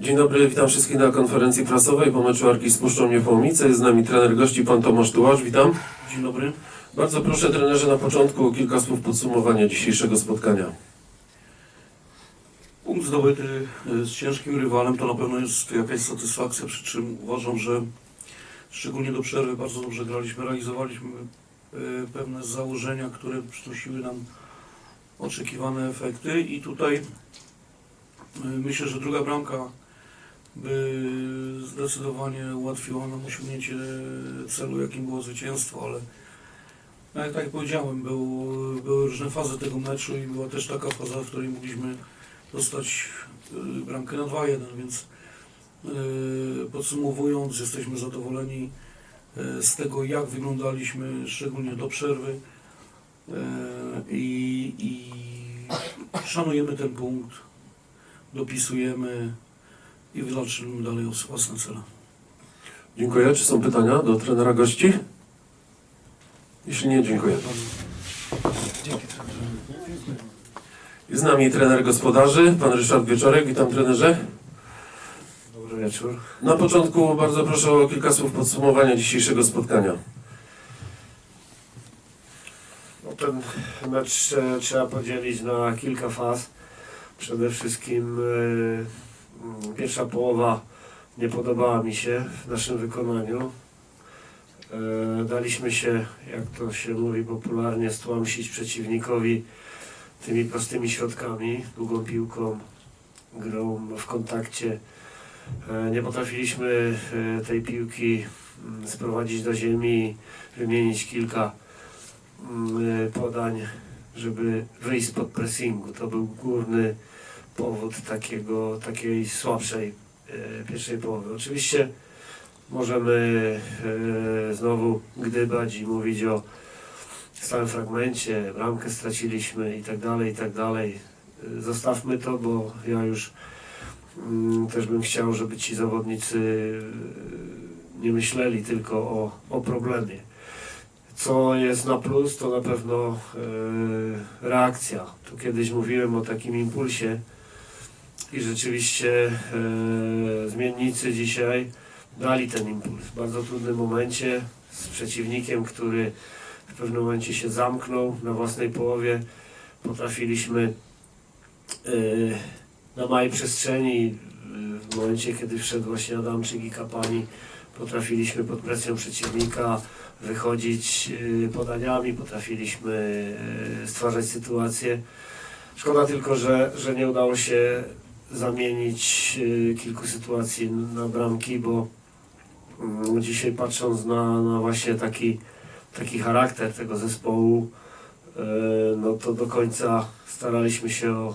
Dzień dobry, witam wszystkich na konferencji prasowej po meczu Arki z Puszczą Niepołomice. Jest z nami trener gości, pan Tomasz Tułacz. Witam. Dzień dobry. Bardzo proszę trenerze na początku o kilka słów podsumowania dzisiejszego spotkania. Punkt zdobyty y, z ciężkim rywalem to na pewno jest jakaś satysfakcja, przy czym uważam, że szczególnie do przerwy bardzo dobrze graliśmy, realizowaliśmy y, pewne założenia, które przynosiły nam oczekiwane efekty i tutaj y, myślę, że druga bramka by zdecydowanie ułatwiła nam osiągnięcie celu, jakim było zwycięstwo, ale no jak tak powiedziałem, był, były różne fazy tego meczu i była też taka faza, w której mogliśmy dostać y, bramkę na 2-1, więc y, podsumowując, jesteśmy zadowoleni y, z tego, jak wyglądaliśmy, szczególnie do przerwy i, i szanujemy ten punkt, dopisujemy i wywalczymy dalej o własne cele. Dziękuję. Czy są pytania do trenera gości? Jeśli nie, dziękuję. Jest z nami trener gospodarzy, pan Ryszard Wieczorek. Witam trenerze. Dobry wieczór. Na początku bardzo proszę o kilka słów podsumowania dzisiejszego spotkania. No ten mecz e, trzeba podzielić na kilka faz. Przede wszystkim e, pierwsza połowa nie podobała mi się w naszym wykonaniu. E, daliśmy się, jak to się mówi popularnie, stłamsić przeciwnikowi tymi prostymi środkami, długą piłką, grą w kontakcie. E, nie potrafiliśmy e, tej piłki mm, sprowadzić do ziemi, wymienić kilka mm, podań, żeby wyjść spod pressingu. To był główny powód takiego, takiej słabszej e, pierwszej połowy. Oczywiście możemy e, znowu gdybać i mówić o stałym fragmencie, bramkę straciliśmy i tak dalej, i tak dalej. E, Zostawmy to, bo ja już mm, też bym chciał, żeby ci zawodnicy nie myśleli tylko o, o problemie. Co jest na plus, to na pewno reakcja. Tu kiedyś mówiłem o takim impulsie i rzeczywiście e, zmiennicy dzisiaj dali ten impuls. W bardzo trudnym momencie z przeciwnikiem, który w pewnym momencie się zamknął na własnej połowie, potrafiliśmy e, na małej przestrzeni, e, w momencie kiedy wszedł właśnie Adamczyk i Kapani, potrafiliśmy pod presją przeciwnika wychodzić y, podaniami, potrafiliśmy y, stwarzać sytuacje. Szkoda tylko, że, że nie udało się zamienić y, kilku sytuacji na bramki, bo mm, dzisiaj patrząc na, na właśnie taki, taki charakter tego zespołu, y, no to do końca staraliśmy się o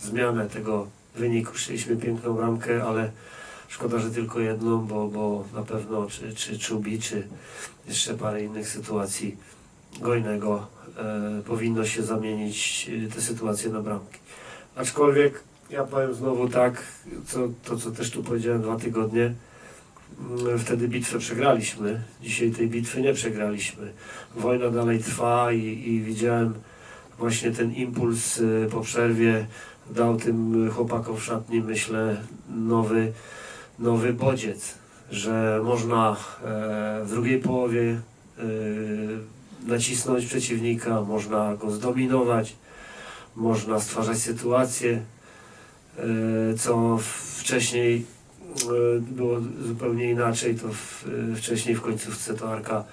zmianę tego wyniku. Chcieliśmy piękną bramkę, ale szkoda, że tylko jedną, bo, bo na pewno czy, czy Czubi, czy jeszcze parę innych sytuacji Gojnego e, powinno się zamienić te sytuacje na bramki. Aczkolwiek ja powiem znowu tak, co, to co też tu powiedziałem dwa tygodnie, mm, wtedy bitwę przegraliśmy, dzisiaj tej bitwy nie przegraliśmy. Wojna dalej trwa i, i widziałem właśnie ten impuls e, po przerwie. Dał tym chłopakom w szatni, myślę, nowy, nowy bodziec że można e, w drugiej połowie e, nacisnąć przeciwnika, można go zdominować, można stwarzać sytuacje, co wcześniej e, było zupełnie inaczej, to w, e, wcześniej w końcówce to Arka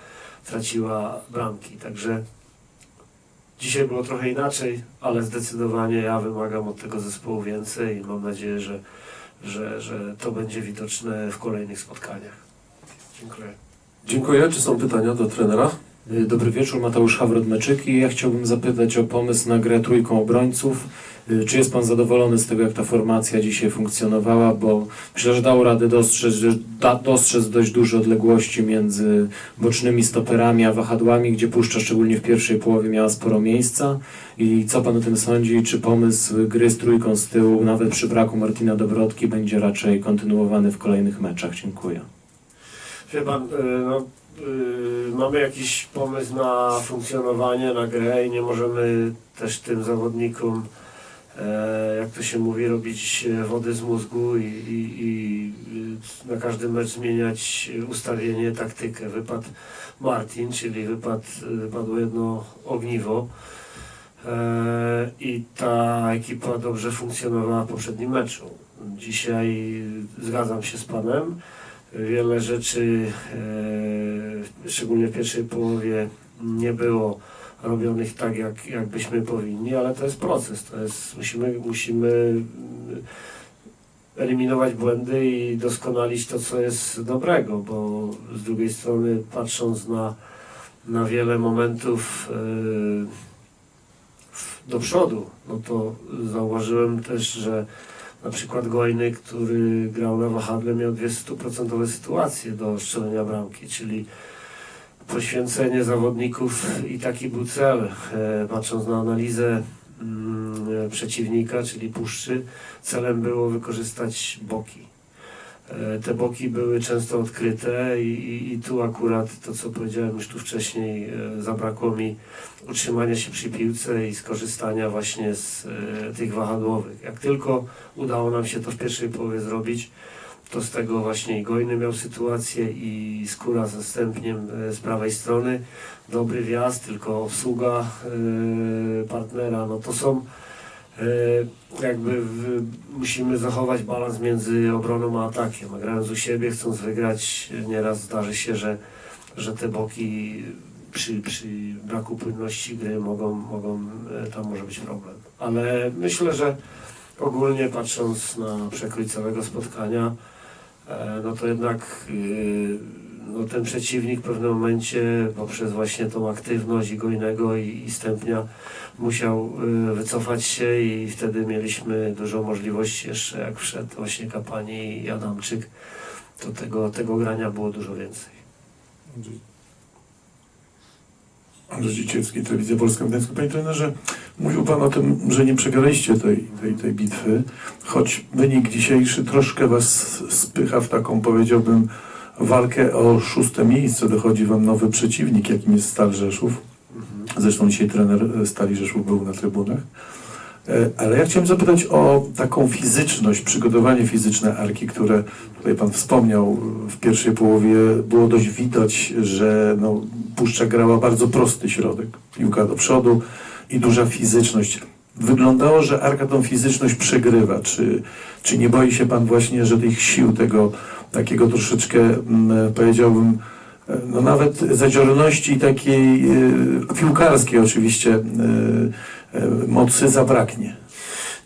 traciła bramki, także dzisiaj było trochę inaczej, ale zdecydowanie ja wymagam od tego zespołu więcej i mam nadzieję, że że, że to będzie widoczne w kolejnych spotkaniach. Dziękuję. Dziękuję. Czy są pytania do trenera? Dobry wieczór, Mateusz Hawrot-Meczyk i ja chciałbym zapytać o pomysł na grę trójką obrońców. Y, Czy jest Pan zadowolony z tego, jak ta formacja dzisiaj funkcjonowała? Bo myślę, że dało radę dostrzec, da, dostrzec dość duże odległości między bocznymi stoperami a wahadłami, gdzie Puszcza szczególnie w pierwszej połowie miała sporo miejsca. I co Pan o tym sądzi? Czy pomysł gry z trójką z tyłu, nawet przy braku Martina Dobrotki, będzie raczej kontynuowany w kolejnych meczach? Dziękuję. Wie pan, y, no, y, mamy jakiś pomysł na funkcjonowanie, na grę i nie możemy też tym zawodnikom jak to się mówi, robić e, wody z mózgu i, i, i y, na każdy mecz zmieniać ustawienie, taktykę. Wypadł Martin, czyli wypadł, wypadło jedno ogniwo. E, I ta ekipa dobrze funkcjonowała w poprzednim meczu. Dzisiaj zgadzam się z Panem. Wiele rzeczy, e, szczególnie w pierwszej połowie, nie było robionych tak, jak, jak byśmy powinni, ale to jest proces. To jest, musimy, musimy mm, eliminować błędy i doskonalić to, co jest dobrego, bo z drugiej strony, patrząc na, na wiele momentów e, do przodu, no to zauważyłem też, że na przykład Gojny, który grał na wahadle, miał dwie stuprocentowe sytuacje do strzelenia bramki, czyli poświęcenie zawodników i taki był cel, e, patrząc na analizę mm, e, przeciwnika, czyli puszczy, celem było wykorzystać boki. E, Te boki były często odkryte i, i, i tu akurat to, co powiedziałem już tu wcześniej, zabrakło mi utrzymania się przy piłce i skorzystania właśnie z tych wahadłowych. Jak tylko udało nam się to w pierwszej połowie zrobić, to z tego właśnie i Gojny miał sytuację i Skóra ze Stępniem e, z prawej strony. Dobry wjazd, tylko obsługa e, partnera. No to są e, jakby w, musimy zachować balans między obroną a atakiem. Grając u siebie, chcąc wygrać, nieraz zdarzy się, że, że te boki przy, przy braku płynności gry mogą, mogą, tam może być problem. Ale myślę, że ogólnie patrząc na przekrój całego spotkania, no to jednak y, no ten przeciwnik w pewnym momencie poprzez właśnie tą aktywność Gojnego i, i Stępnia musiał y, wycofać się i wtedy mieliśmy dużo możliwości jeszcze jak wszedł właśnie Kapani i Adamczyk, to tego, tego grania było dużo więcej. Andrzej Dziciecki, Telewizja Polska w Gdańsku. Panie trenerze, mówił Pan o tym, że nie przegraliście tej, tej, tej bitwy, choć wynik dzisiejszy troszkę Was spycha w taką, powiedziałbym, walkę o szóste miejsce. Dochodzi Wam nowy przeciwnik, jakim jest Stal Rzeszów. Zresztą dzisiaj trener Stali Rzeszów był na trybunach. E, Ale ja chciałem zapytać o taką fizyczność, przygotowanie fizyczne Arki, które tutaj Pan wspomniał w pierwszej połowie. Było dość widać, że no, Puszcza grała bardzo prosty środek. Piłka do przodu i duża fizyczność. Wyglądało, że Arka tą fizyczność przegrywa. Czy, czy nie boi się Pan właśnie, że tych sił, tego takiego troszeczkę, mm, powiedziałbym, e, no nawet zadziorności takiej e, piłkarskiej oczywiście mocy zabraknie?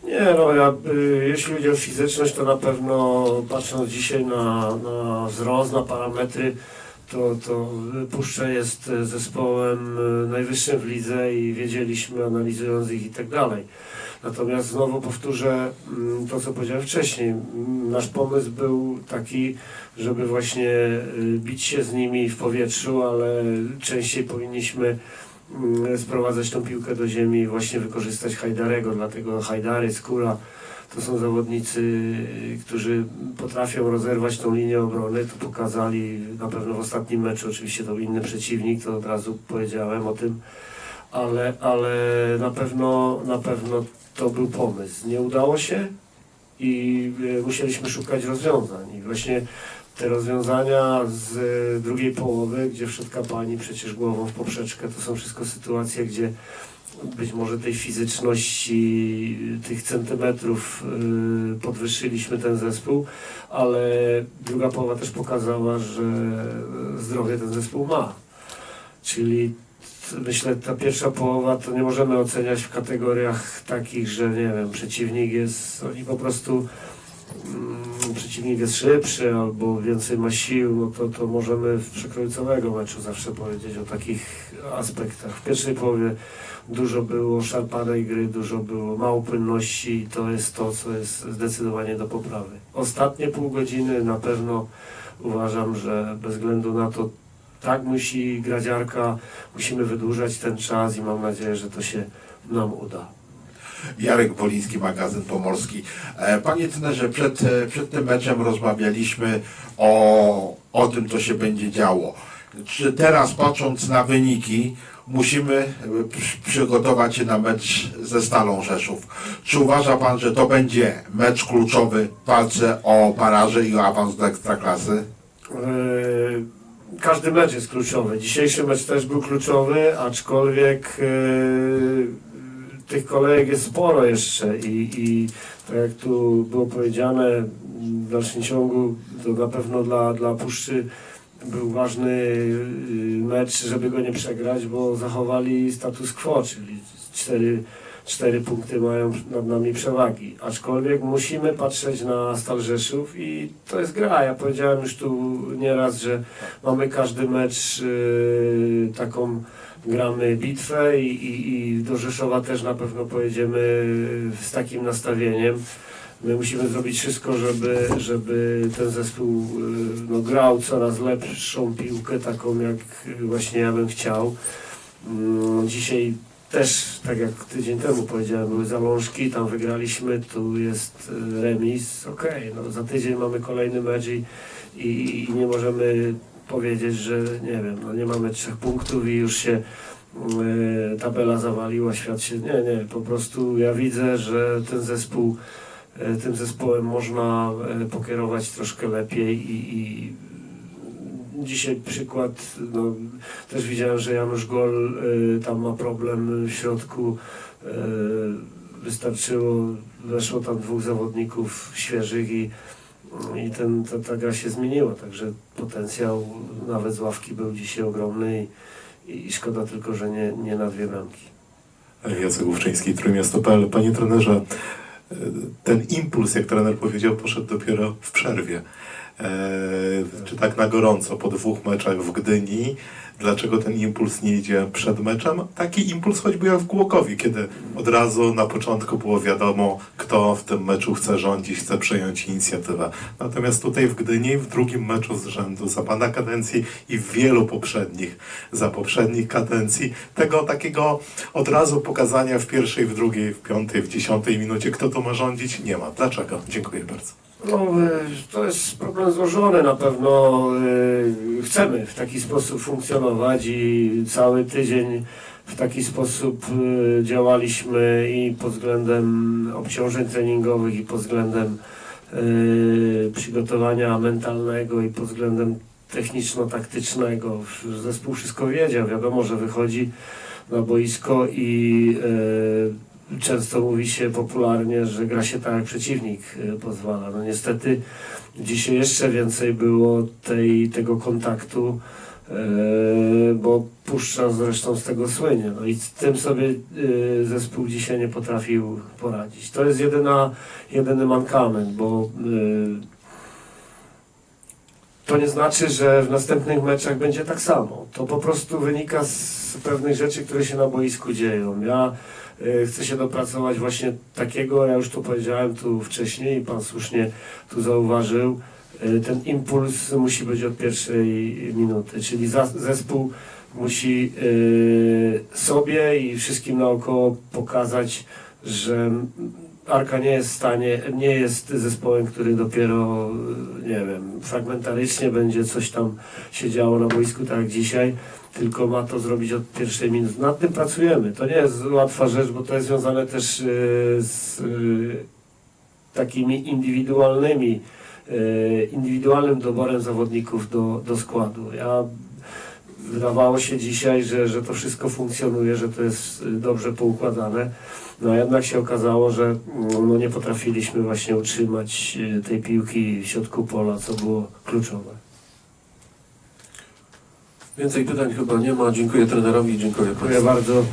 Nie, no ja, y, jeśli chodzi o fizyczność, to na pewno patrząc dzisiaj na, na wzrost, na parametry, to, to Puszcza jest zespołem y, najwyższym w lidze i wiedzieliśmy, analizując ich i tak dalej. Natomiast znowu powtórzę mm, to, co powiedziałem wcześniej. Nasz pomysł był taki, żeby właśnie y, bić się z nimi w powietrzu, ale częściej powinniśmy sprowadzać tą piłkę do ziemi i właśnie wykorzystać Hajdarego, dlatego Hajdary, Skóra to są zawodnicy, którzy potrafią rozerwać tą linię obrony, to pokazali na pewno w ostatnim meczu, oczywiście to inny przeciwnik, to od razu powiedziałem o tym, ale, ale na pewno na pewno to był pomysł. Nie udało się i y, musieliśmy szukać rozwiązań. I właśnie te rozwiązania z y, drugiej połowy, gdzie wszedł pani przecież głową w poprzeczkę, to są wszystko sytuacje, gdzie być może tej fizyczności, tych centymetrów y, podwyższyliśmy ten zespół, ale druga połowa też pokazała, że zdrowie ten zespół ma. Czyli myślę, ta pierwsza połowa to nie możemy oceniać w kategoriach takich, że nie wiem, przeciwnik jest, oni po prostu mm, przeciwnik jest szybszy albo więcej ma sił, no to, to możemy w przekroju całego meczu zawsze powiedzieć o takich aspektach. W pierwszej połowie dużo było szarpanej gry, dużo było mało płynności i to jest to, co jest zdecydowanie do poprawy. Ostatnie pół godziny na pewno uważam, że bez względu na to, tak musi grać Arka, musimy wydłużać ten czas i mam nadzieję, że to się nam uda. Jarek Poliński, magazyn Pomorski. E, Panie trenerze, przed, e, przed tym meczem rozmawialiśmy o, o tym, co się będzie działo. Czy teraz patrząc na wyniki, musimy e, przy- przygotować się na mecz ze Stalą Rzeszów. Czy uważa Pan, że to będzie mecz kluczowy w walce o baraże i o awans do Ekstraklasy? Każdy mecz jest kluczowy. Dzisiejszy mecz też był kluczowy, aczkolwiek yy, tych kolejek jest sporo jeszcze i, i tak jak tu było powiedziane, w dalszym ciągu to na pewno dla, dla Puszczy był ważny yy, mecz, żeby go nie przegrać, bo zachowali status quo, czyli cztery, cztery punkty mają nad nami przewagi. Aczkolwiek musimy patrzeć na Stal Rzeszów i to jest gra. Ja powiedziałem już tu nieraz, że mamy każdy mecz yy, taką gramy bitwę i, i, i do Rzeszowa też na pewno pojedziemy z takim nastawieniem. My musimy zrobić wszystko, żeby, żeby ten zespół yy, no, grał coraz lepszą piłkę, taką jak właśnie ja bym chciał. Mm, Dzisiaj też, tak jak tydzień temu powiedziałem, były zalążki, tam wygraliśmy, tu jest y, remis. Okej, no za tydzień mamy kolejny mecz i, i, i nie możemy powiedzieć, że nie wiem, no nie mamy trzech punktów i już się y, tabela zawaliła, świat się. Nie, nie, po prostu ja widzę, że ten zespół, y, tym zespołem można y, pokierować troszkę lepiej i, i dzisiaj przykład, no, też widziałem, że Janusz Gol y, tam ma problem w środku. Y, wystarczyło, weszło tam dwóch zawodników świeżych i, i ten, ta, ta gra się zmieniła. Także potencjał nawet z ławki był dzisiaj ogromny i, i szkoda tylko, że nie, nie na dwie bramki. Jacek Główczyński, Trójmiasto.pl. Panie trenerze, e, ten impuls, jak trener powiedział, poszedł dopiero w przerwie. E, czy tak na gorąco, po dwóch meczach w Gdyni, dlaczego ten impuls nie idzie przed meczem? Taki impuls choćby jak w Głogowi, kiedy od razu na początku było wiadomo, kto w tym meczu chce rządzić, chce przejąć inicjatywę. Natomiast tutaj w Gdyni, w drugim meczu z rzędu za pana kadencji i w wielu poprzednich za poprzednich kadencji, tego takiego od razu pokazania w pierwszej, w drugiej, w piątej, w dziesiątej minucie, kto to ma rządzić, nie ma. Dlaczego? Dziękuję bardzo. No, y, to jest problem złożony. Na pewno y, chcemy w taki sposób funkcjonować i cały tydzień w taki sposób y, działaliśmy i pod względem obciążeń treningowych, i pod względem przygotowania mentalnego, i pod względem techniczno-taktycznego. Zespół wszystko wiedział. Wiadomo, że wychodzi na boisko i często mówi się popularnie, że gra się tak jak przeciwnik y, pozwala. No niestety dzisiaj jeszcze więcej było tej, tego kontaktu, y, bo Puszcza zresztą z tego słynie. No i z tym sobie y, zespół dzisiaj nie potrafił poradzić. To jest jedyna, jedyny mankament, bo to nie znaczy, że w następnych meczach będzie tak samo. To po prostu wynika z pewnych rzeczy, które się na boisku dzieją. Ja chcę się dopracować właśnie takiego, ja już to powiedziałem tu wcześniej i pan słusznie tu zauważył, y, ten impuls musi być od pierwszej minuty, czyli zespół musi y, sobie i wszystkim naokoło pokazać, że Arka nie jest w stanie, nie jest zespołem, który dopiero, nie wiem, fragmentarycznie będzie coś tam się działo na boisku, tak jak dzisiaj, tylko ma to zrobić od pierwszej minuty. Nad tym pracujemy. To nie jest łatwa rzecz, bo to jest związane też y, z y, takimi indywidualnymi, y, indywidualnym doborem zawodników do, do składu. Ja wydawało się dzisiaj, że, że to wszystko funkcjonuje, że to jest dobrze poukładane. No jednak się okazało, że mm, no, nie potrafiliśmy właśnie utrzymać tej piłki w środku pola, co było kluczowe. Więcej pytań chyba nie ma. Dziękuję trenerowi, dziękuję Dziękuję Państwu. bardzo.